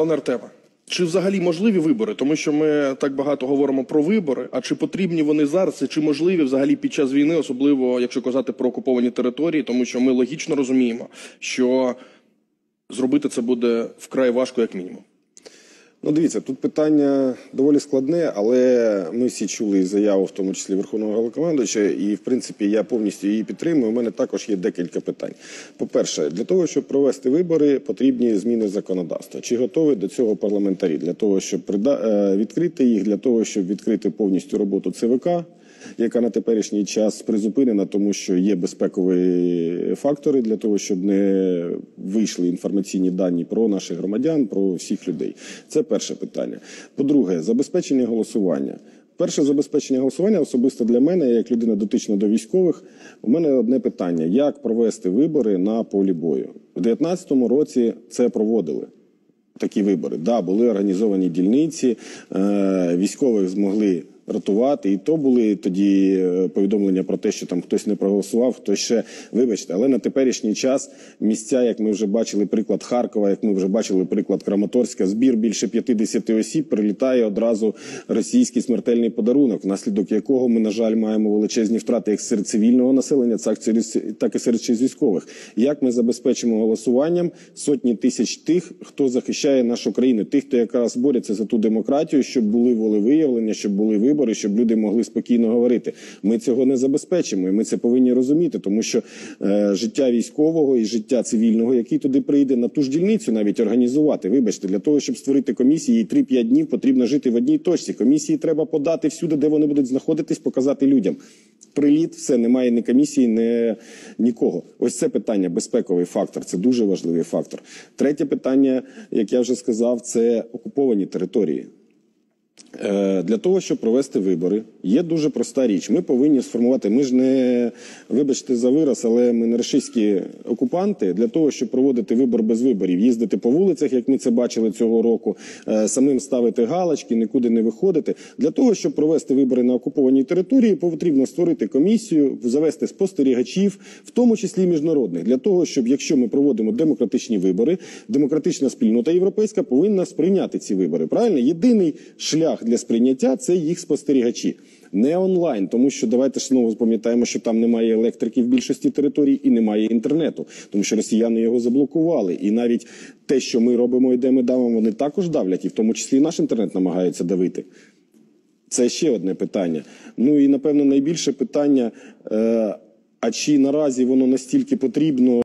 Пане Артема, чи взагалі можливі вибори? Тому що ми так багато говоримо про вибори. А чи потрібні вони зараз? Чи можливі взагалі під час війни, особливо якщо казати про окуповані території, тому що ми логічно розуміємо, що зробити це буде вкрай важко, як мінімум. Ну, дивіться, тут питання доволі складне, але ми всі чули заяву, в тому числі Верховного Головнокомандуюча, і в принципі я повністю її підтримую. У мене також є декілька питань. По-перше, для того, щоб провести вибори, потрібні зміни законодавства. Чи готові до цього парламентарі? Для того, щоб е, відкрити їх, для того, щоб відкрити повністю роботу ЦВК. Яка на теперішній час призупинена, тому що є безпекові фактори для того, щоб не вийшли інформаційні дані про наших громадян, про всіх людей. Це перше питання. По-друге, забезпечення голосування. Перше забезпечення голосування особисто для мене, як людина дотична до військових, у мене одне питання: як провести вибори на полі бою? У 2019 році це проводили. Такі вибори. Да, були організовані дільниці, е, військових змогли рятувати, і то були тоді е, повідомлення про те, що там хтось не проголосував, хтось ще вибачте. Але на теперішній час місця, як ми вже бачили, приклад Харкова, як ми вже бачили приклад Краматорська, збір більше 50 осіб прилітає одразу російський смертельний подарунок, внаслідок якого ми, на жаль, маємо величезні втрати як серед цивільного населення, так і серед військових. Як ми забезпечимо голосуванням сотні тисяч тих, хто захищає нашу країну, тих, хто якраз бореться за ту демократію, щоб були волевиявлення, щоб були вибори, щоб люди могли спокійно говорити. Ми цього не забезпечимо, і ми це повинні розуміти, тому що е, життя військового і життя цивільного, який туди прийде, на ту ж дільницю навіть організувати. Вибачте, для того, щоб створити комісії, і 3-5 днів потрібно жити в одній точці. Комісії треба подати всюди, де вони будуть знаходитись, показати людям. Приліт, все, немає ні комісії, ні нікого. Ось це питання, безпековий фактор, це дуже важливий фактор. Третє питання, як я вже сказав, це окуповані території. Е, Для того, щоб провести вибори, є дуже проста річ. Ми повинні сформувати. Ми ж не вибачте за вираз, але ми не рашистські окупанти. Для того, щоб проводити вибор без виборів, їздити по вулицях, як ми це бачили цього року, е, самим ставити галочки, нікуди не виходити. Для того, щоб провести вибори на окупованій території, потрібно створити комісію, завести спостерігачів, в тому числі міжнародних, для того, щоб якщо ми проводимо демократичні вибори, демократична спільнота європейська повинна сприйняти ці вибори. Правильно, єдиний шлях для сприйняття це їх спостерігачі. Не онлайн, тому що давайте знову пам'ятаємо, що там немає електрики в більшості територій і немає інтернету, тому що росіяни його заблокували. І навіть те, що ми робимо, йдемо давимо, вони також давлять, і в тому числі і наш інтернет намагаються давити. Це ще одне питання. Ну і напевно найбільше питання: е, а чи наразі воно настільки потрібно?